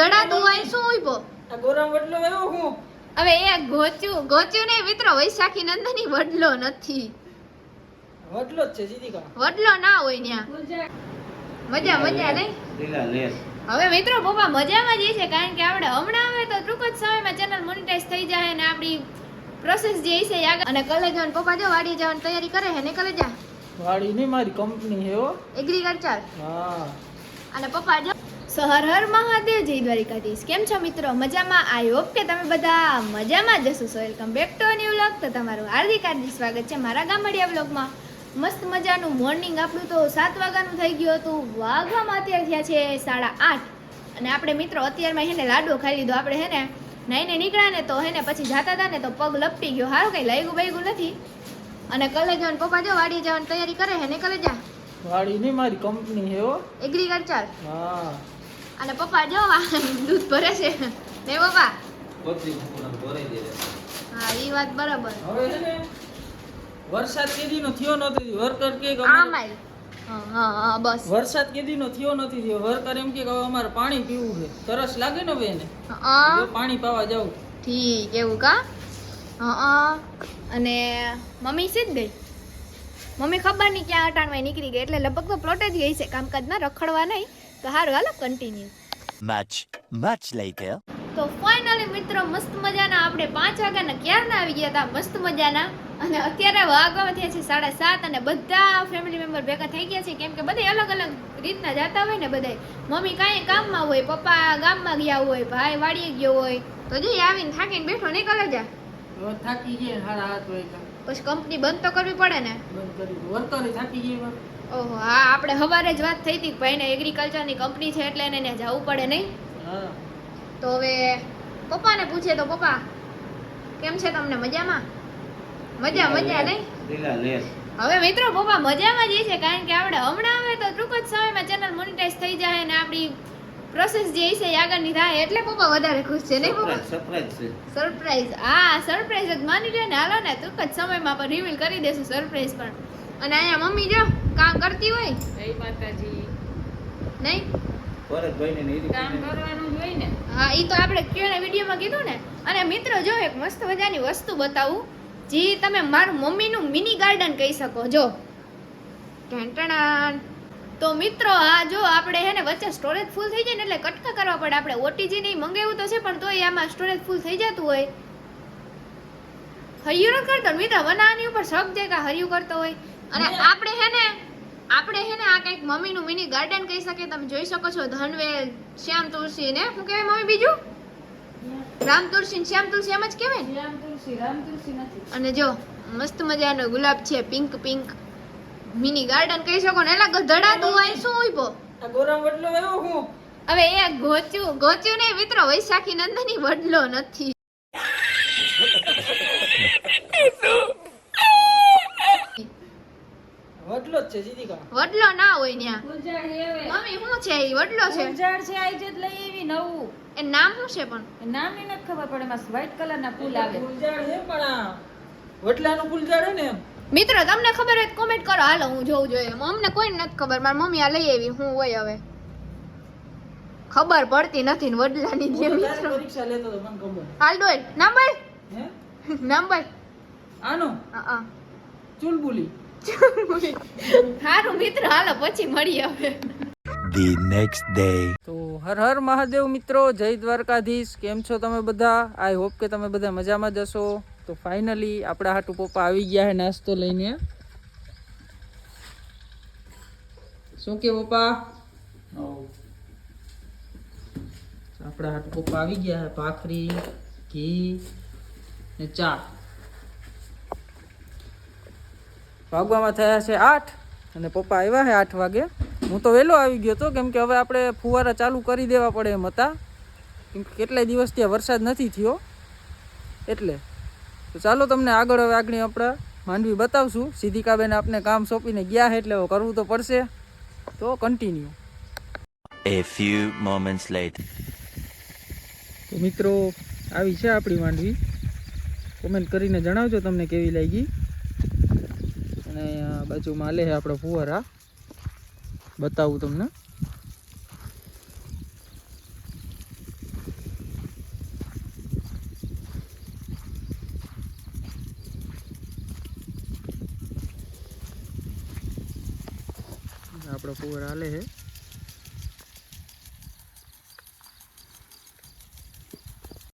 ધડાતું હોય શું ઊભો? આ ગોરામ વડલો આવ્યો હું. હવે એ ગોચ્યું ગોચ્યું નહીં મિત્રો વૈશાખી નંદની વડલો નથી. વડલો જ છે જીદીકા વડલો ના હોય ન્યા. મજા મજા નહીં? લીલા લેસ. હવે મિત્રો પપ્પા મજામાં જ છે કારણ કે આપણે હમણાં આવે તો ટૂંક જ સમયમાં ચેનલ મોનેટાઈઝ થઈ જાય અને આપણી પ્રોસેસ જે છે આગળ અને કલે જવાનું પપ્પા જો વાડી જવાની તૈયારી કરે છે ને કલે જા વાડી નહીં મારી કંપની છે હો. એગ્રીકલ્ચર હા. અને પપ્પા જો સો હર હર મહાદેવ જય દ્વારિકાધીશ. કેમ છો મિત્રો? મજામાં? આઈ હોપ કે તમે બધા મજામાં જ જશો so welcome back to new vlog તો તમારું હાર્દિક હાર્દિક સ્વાગત છે મારા ગામડિયા વ્લોગમાં મસ્ત મજાનું મોર્નિંગ આપણું તો સાત વાગ્યાનું થઈ ગયું હતું. વાઘવામાં અત્યારે થયા છે સાડા આઠ. અને આપણે મિત્રો અત્યારમાં હેને લાડુ ખાઈ લીધો. આપણે હેને નાઈને નીકળ્યા ને તો હેને પછી જાતા હતા ને તો પગ લપટી ગયો. હારું કંઈ લાગ્યું બાગ્યું નથી. અને કલે જવાનું પપ્પા જો વાડીએ જવાની તૈયારી કરે હેને ને કલે જા વાડી નહીં મારી કંપની હો એગ્રીકલ્ચર હા. અને પપ્પા જો દૂધ ભરે છે. ને પપ્પા? હા એ વાત બરાબર. વરસાદ કેદી નો વરસાદ કેદીનો થયો નથી વર્કર કે કે આ અમારે- માઇલ હા બસ. વરસાદ કેદીનો થયો નથી થયો. વર્કર એમ કે કે અમારે પાણી પીવું છે. તરસ લાગે ને હવે એને પાણી પાવા જાવું. ઠીક એવું કા? હા. અને મમ્મી સીધ ગઈ? મમ્મી ખબર નહીં ક્યાં અટાણવાય નીકળી ગઈ. એટલે લગભગ તો પ્લોટ જ ગઈ છે. કામકાજમાં રખડવા નહીં. તો સારું હાલો કન્ટિન્યુ મચ મચ લેટર તો ફાઇનલી મિત્રો મસ્ત મજાના આપણે પાંચ વાગ્યાના ક્યારના આવી ગયા હતા? મસ્ત મજાના. અને અત્યારે વાગવા થયા છે સાડા સાત અને બધા ફેમિલી મેમ્બર ભેગા થઈ ગયા છે. કેમ કે બધા અલગ અલગ રીતના જતા હોય ને બધા મમ્મી કાંઈ કામમાં હોય પપ્પા ગામમાં ગયા હોય ભાઈ વાડીએ ગયો હોય. તો જો આવીને થાકીને બેઠો નહીં કરે જા થાકી ગયા હાથ હોય પછી કંપની બંધ તો કરવી પડે ને. બંધ કરવી વર્કર થાકી ગયા ઓહો હા આપણે સવારે જ વાત થઈ હતી કે ભાઈને એગ્રીકલ્ચરની કંપની છે એટલે એને જવું પડે નહીં? તો હવે પપ્પાને પૂછે તો પપ્પા કેમ છે તમને મજામાં? મજા મજા નહીં? હવે મિત્રો પપ્પા મજામાં જ છે કારણ કે આપણે હમણાં આવે તો ટૂંક જ સમયમાં ચેનલ મોનિટાઈઝ થઈ જાય અને આપણી પ્રોસેસ જે છે એ આગળની થાય એટલે પપ્પા વધારે ખુશ છે નહીં પપ્પા? સરપ્રાઈઝ છે. સરપ્રાઈઝ હા સરપ્રાઈઝ જ માની લે ને હાલો ને ટૂંક જ સમયમાં પણ રિવીલ કરી દેશું સરપ્રાઈઝ પણ. અને અહીંયા મમ્મી જો કામ કરતી હોય? જય માતાજી. નહીં? ભરતભાઈને ને કામ કરવાનું હોય ને. હા એ તો આપણે વિડીયોમાં કીધું ને. અને મિત્રો જો એક મસ્ત મજાની વસ્તુ બતાવું જે તમે મારું મમ્મીનું મિની ગાર્ડન કહી શકો જો. ઢંટણાન. તો મિત્રો આ જો આપણે હે ને વચ્ચે સ્ટોરેજ ફૂલ થઈ જાય ને એટલે કટકા કરવા પડે. આપણે ઓટીજી નહીં મંગાવ્યું તો છે પણ તોય આમાં સ્ટોરેજ ફૂલ થઈ જતું હોય. હરિયું ન કરતો મિત્ર બનાવવાની ઉપર શક છે કે હરિયું કરતો હોય. અને આપણે હે ને આપણે હે ને આ કંઈક મમ્મીનું મિની ગાર્ડન કહી શકીએ તમે જોઈ શકો છો ધનવેલ શ્યામ તુલસી ને શું કહેવાય મમ્મી બીજું? રામ તુલસી શ્યામ તુલસી એમ જ કહેવાય ને? રામ તુલસી રામ તુલસી નથી. અને જો મસ્ત મજાનો ગુલાબ છે પિંક પિંક મિની ગાર્ડન કહી શકો ને એલા ધડાતું હોય શું ઊભો? આ ગોરામ વડલો એવો હું. હવે એ ગોચ્યું ગોચ્યું નહીં મિત્રો વૈશાખી નંદની વડલો નથી. વડલો જ છે જીદીકા વડલો ના હોય ન્યા ફૂલઝાડ છે મમ્મી શું છે એ વડલો છે? ફૂલઝાડ છે આઈ જત લઈ એવી નવું. એ નામ શું છે પણ? નામ એ નથી ખબર પડે એમાં વ્હાઈટ કલર ના ફૂલ આવે. ફૂલઝાડ હે પણ આ વડલાનું ફૂલઝાડ છે ને એમ. મિત્રો તમને ખબર હોય કોમેન્ટ કરો. હાલો હું જોઉં જોઈએ. અમને કોઈ નથી ખબર. મારી મમ્મી આ લઈ આવી હું હોય હવે. ખબર પડતી નથી ને વડલાની જે હું મિત્રો પરીક્ષા લેતો તો મને ખબર. હાલ ડોય નામ ભાઈ હે? નામ ભાઈ આનો? હા. ચુલબુલી. સારું મિત્ર હાલો પછી મળીએ હવે. The next day. તો હર હર મહાદેવ મિત્રો જય દ્વારકાધીશ. કેમ છો તમે બધા? આઈ હોપ કે તમે બધા મજામાં જ હશો. તો ફાઇનલી આપણા હાટુ પપ્પા આવી ગયા છે નાસ્તો લઈને. શું કે પપ્પા? આપણા હાટુ પપ્પા આવી ગયા છે ભાખરી ઘી ને ચા. વાગવામાં થયા છે આઠ અને પપ્પા આવ્યા છે આઠ વાગે. હું તો વહેલો આવી ગયો હતો કેમ કે હવે આપણે ફુવારા ચાલુ કરી દેવા પડે એમ હતા. કેમ કે કેટલાય દિવસ ત્યાં વરસાદ નથી થયો. એટલે તો ચાલો તમને આગળ હવે આગળ આપણે માંડવી બતાવશું. સિદ્ધિકાબેન આપને કામ સોંપીને ગયા છે એટલે કરવું તો પડશે. તો continue A few moments later. તો મિત્રો આવી છે આપણી માંડવી. કોમેન્ટ કરીને જણાવજો તમને કેવી લાગી. અને અહીંયા બાજુમાં લે આપણો ફુવર આ બતાવું તમને આપણો ફુવર હાલે છે